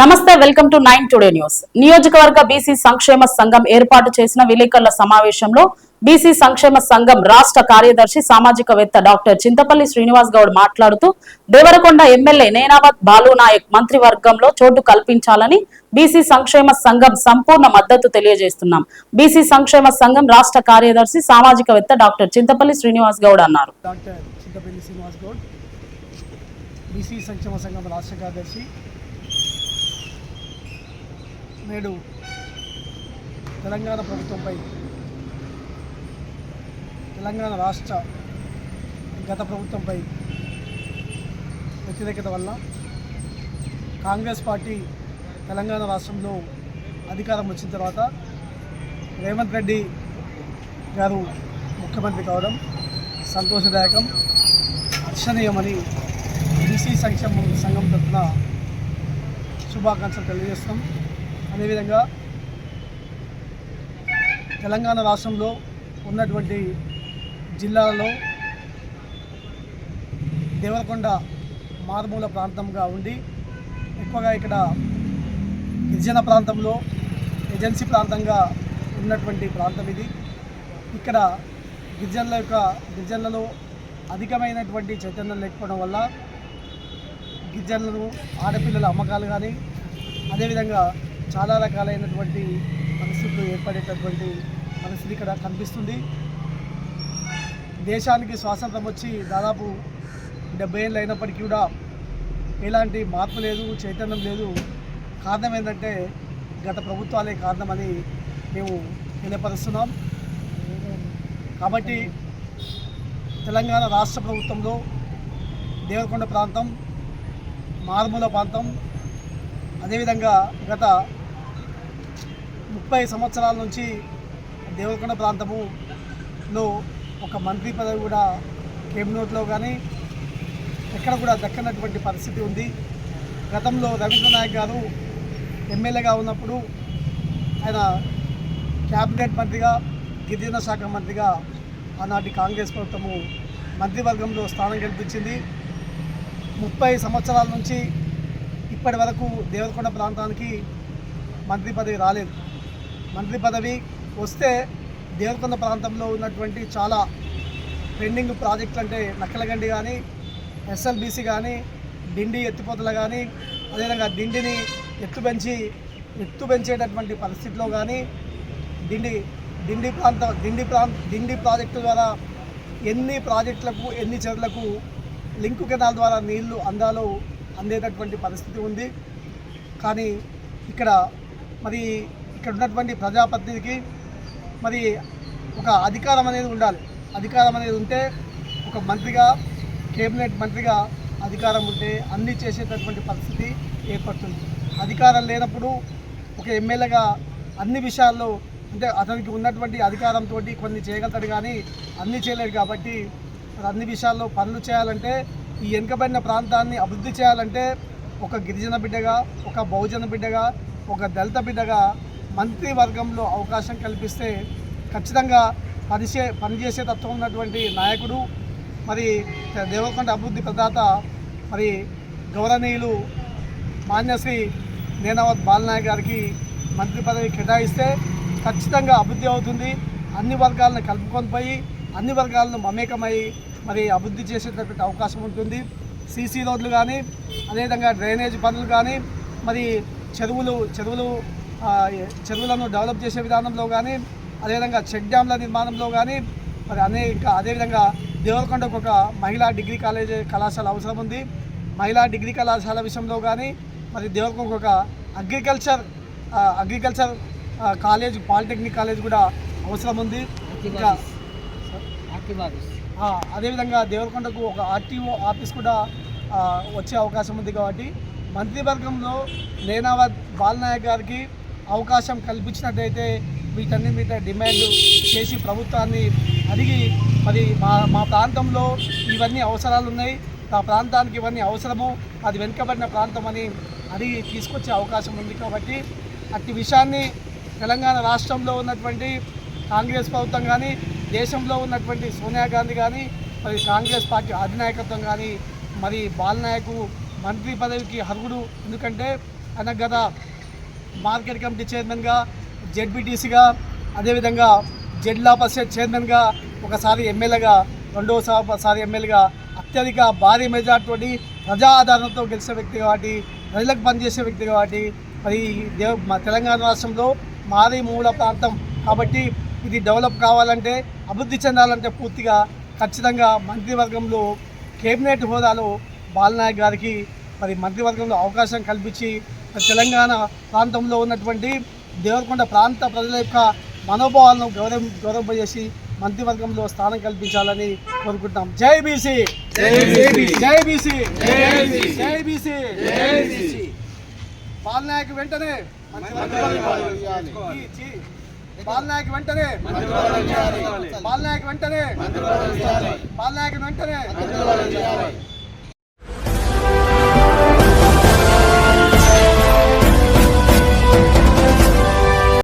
నమస్తే welcome to nine today news. నియోజకవర్గ BC సంక్షేమ సంఘం ఏర్పాటు చేసిన విలేకరుల సమావేశంలో బీసీ సంక్షేమ సంఘం రాష్ట్ర కార్యదర్శి సామాజికవేత్త డాక్టర్ చింతపల్లి శ్రీనివాస్ గౌడ్ మాట్లాడుతూ దేవరకొండ ఎమ్మెల్యే నేనావత్ బాలు నాయక్ మంత్రివర్గంలో చోటు కల్పించాలని బీసీ సంక్షేమ సంఘం సంపూర్ణ మద్దతు తెలియజేస్తున్నాం. బీసీ సంక్షేమ సంఘం రాష్ట్ర కార్యదర్శి సామాజికవేత్త డాక్టర్ చింతపల్లి శ్రీనివాస్ గౌడ్ అన్నారు. బీసీ సంక్షేమ సంఘం రాష్ట్ర కార్యదర్శి నేడు తెలంగాణ ప్రభుత్వంపై తెలంగాణ రాష్ట్ర గత ప్రభుత్వంపై వ్యతిరేకత వల్ల కాంగ్రెస్ పార్టీ తెలంగాణ రాష్ట్రంలో అధికారం వచ్చిన తర్వాత రేవంత్ రెడ్డి గారు ముఖ్యమంత్రి కావడం సంతోషదాయకం హర్షణీయమని బీసీ సంక్షేమ సంఘం తరఫున శుభాకాంక్షలు తెలియజేస్తాం అదేవిధంగా తెలంగాణ రాష్ట్రంలో ఉన్నటువంటి జిల్లాలలో దేవరకొండ మారుమూల ప్రాంతంగా ఉండి ఎక్కువగా ఇక్కడ గిరిజన ప్రాంతంలో ఏజెన్సీ ప్రాంతంగా ఉన్నటువంటి ప్రాంతం ఇది. ఇక్కడ గిరిజనుల యొక్క గిరిజనులలో అధికమైనటువంటి చైతన్యం లేకపోవడం వల్ల గిరిజనులను ఆడపిల్లల అమ్మకాలు కానీ అదేవిధంగా చాలా రకాలైనటువంటి పరిస్థితులు ఏర్పడేటటువంటి పరిస్థితి ఇక్కడ కనిపిస్తుంది. దేశానికి స్వాతంత్రం వచ్చి దాదాపు డెబ్బై ఏళ్ళు అయినప్పటికీ కూడా ఎలాంటి మార్పు లేదు చైతన్యం లేదు. కారణం ఏంటంటే గత ప్రభుత్వాలే కారణమని మేము తెలియపరుస్తున్నాం. కాబట్టి తెలంగాణ రాష్ట్ర ప్రభుత్వంలో దేవరకొండ ప్రాంతం మారుమూల ప్రాంతం అదేవిధంగా గత ముప్పై సంవత్సరాల నుంచి దేవరకొండ ప్రాంతములో ఒక మంత్రి పదవి కూడా కేబినెట్లో కానీ ఎక్కడ కూడా దక్కనటువంటి పరిస్థితి ఉంది. గతంలో రవీంద్రనాయక్ గారు ఎమ్మెల్యేగా ఉన్నప్పుడు ఆయన క్యాబినెట్ మంత్రిగా గిరిజన శాఖ మంత్రిగా ఆనాటి కాంగ్రెస్ ప్రభుత్వము మంత్రివర్గంలో స్థానం కల్పించింది. ముప్పై సంవత్సరాల నుంచి ఇప్పటి వరకు దేవరకొండ ప్రాంతానికి మంత్రి పదవి రాలేదు. మంత్రి పదవి వస్తే దేవరకొండ ప్రాంతంలో ఉన్నటువంటి చాలా పెండింగ్ ప్రాజెక్టులు అంటే నక్కలగండి కానీ ఎస్ఎల్బీసీ కానీ డిండి ఎత్తిపోతలు కానీ అదేవిధంగా డిండిని ఎత్తు పెంచి ఎత్తు పెంచేటటువంటి పరిస్థితిలో కానీ డిండి డిండి ప్రాంత డిండి ప్రాంత డిండి ప్రాజెక్టు ద్వారా ఎన్ని ప్రాజెక్టులకు ఎన్ని చెరువులకు లింకు కెనాల్ ద్వారా నీళ్ళు అందాలో అందేటటువంటి పరిస్థితి ఉంది. కానీ ఇక్కడ మరి ఇక్కడ ఉన్నటువంటి ప్రజాప్రతినిధికి మరి ఒక అధికారం అనేది ఉండాలి. అధికారం అనేది ఉంటే ఒక మంత్రిగా కేబినెట్ మంత్రిగా అధికారం ఉంటే అన్నీ చేసేటటువంటి పరిస్థితి ఏర్పడుతుంది. అధికారం లేనప్పుడు ఒక ఎమ్మెల్యేగా అన్ని విషయాల్లో అంటే అతనికి ఉన్నటువంటి అధికారంతో కొన్ని చేయగలుగుతాడు కానీ అన్నీ చేయలేడు కాబట్టి అన్ని విషయాల్లో పనులు చేయాలంటే ఈ వెనుకబడిన ప్రాంతాన్ని అభివృద్ధి చేయాలంటే ఒక గిరిజన బిడ్డగా ఒక బహుజన బిడ్డగా ఒక దళిత బిడ్డగా మంత్రివర్గంలో అవకాశం కల్పిస్తే ఖచ్చితంగా పనిచే పనిచేసే తత్వం ఉన్నటువంటి నాయకుడు మరి దేవకొండ అభివృద్ధి ప్రదాత మరి గౌరవనీయులు మాన్యశ్రీ నేనావత్ బాలనాయక్ గారికి మంత్రి పదవి కేటాయిస్తే ఖచ్చితంగా అభివృద్ధి అవుతుంది. అన్ని వర్గాలను కలుపుకొని పోయి అన్ని వర్గాలను మమేకమై మరి అభివృద్ధి చేసేటటువంటి అవకాశం ఉంటుంది. సీసీ రోడ్లు కానీ అదేవిధంగా డ్రైనేజ్ పనులు కానీ మరి చెరువులు చెరువులు చెరువులను డెవలప్ చేసే విధానంలో కానీ అదేవిధంగా చెక్ డ్యామ్ల నిర్మాణంలో కానీ మరి అనే ఇంకా అదేవిధంగా దేవరకొండకు ఒక మహిళా డిగ్రీ కాలేజ్ కళాశాల అవసరం ఉంది. మహిళా డిగ్రీ కళాశాల విషయంలో కానీ మరి దేవరకొండకు ఒక agriculture agriculture college polytechnic college కూడా అవసరం ఉంది. ఇంకా అదేవిధంగా దేవరకొండకు ఒక ఆర్టీఓ ఆఫీస్ కూడా వచ్చే అవకాశం ఉంది కాబట్టి మంత్రివర్గంలో నేనావత్ బాలనాయక్ గారికి అవకాశం కల్పించినట్టయితే వీటన్ని మీద డిమాండ్ చేసి ప్రభుత్వాన్ని అడిగి మరి మా మా ప్రాంతంలో ఇవన్నీ అవసరాలు ఉన్నాయి. ఆ ప్రాంతానికి ఇవన్నీ అవసరము. అది వెనుకబడిన ప్రాంతం అని అడిగి తీసుకొచ్చే అవకాశం ఉంది కాబట్టి అట్టి విషయాన్ని తెలంగాణ రాష్ట్రంలో ఉన్నటువంటి కాంగ్రెస్ ప్రభుత్వం కానీ దేశంలో ఉన్నటువంటి సోనియా గాంధీ కానీ మరి కాంగ్రెస్ పార్టీ అధినాయకత్వం కానీ మరి బాలనాయకు మంత్రి పదవికి అర్హుడు. ఎందుకంటే ఆయన గత మార్కెట్ కమిటీ చైర్మన్గా జెడ్బిటీసీగా అదేవిధంగా జెడ్లా పరిషత్ చైర్మన్గా ఒకసారి ఎమ్మెల్యేగా రెండవసారి ఎమ్మెల్యేగా అత్యధిక భారీ మెజార్టీ ప్రజా ఆధారంతో గెలిచిన వ్యక్తి కాబట్టి ప్రజలకు పనిచేసే వ్యక్తి కాబట్టి మరి దేవ మా తెలంగాణ రాష్ట్రంలో మాది మూల ప్రాంతం కాబట్టి ఇది డెవలప్ కావాలంటే అభివృద్ధి చెందాలంటే పూర్తిగా ఖచ్చితంగా మంత్రివర్గంలో కేబినెట్ హోదాలో బాలనాయక్ గారికి మరి మంత్రివర్గంలో అవకాశం కల్పించి తెలంగాణ ప్రాంతంలో ఉన్నటువంటి దేవరకొండ ప్రాంత ప్రజల యొక్క మనోభావాలను గౌరవం గౌరవింపజేసి మంత్రివర్గంలో స్థానం కల్పించాలని కోరుకుంటున్నాం. జై బీసీ! జై బీసీ! జై బీసీ! బాలనాయక్ వెంటనే బాలనాయక్ వెంటనే. బాలనాయక్ వెంటనే. బాలనాయక్ వెంటనే.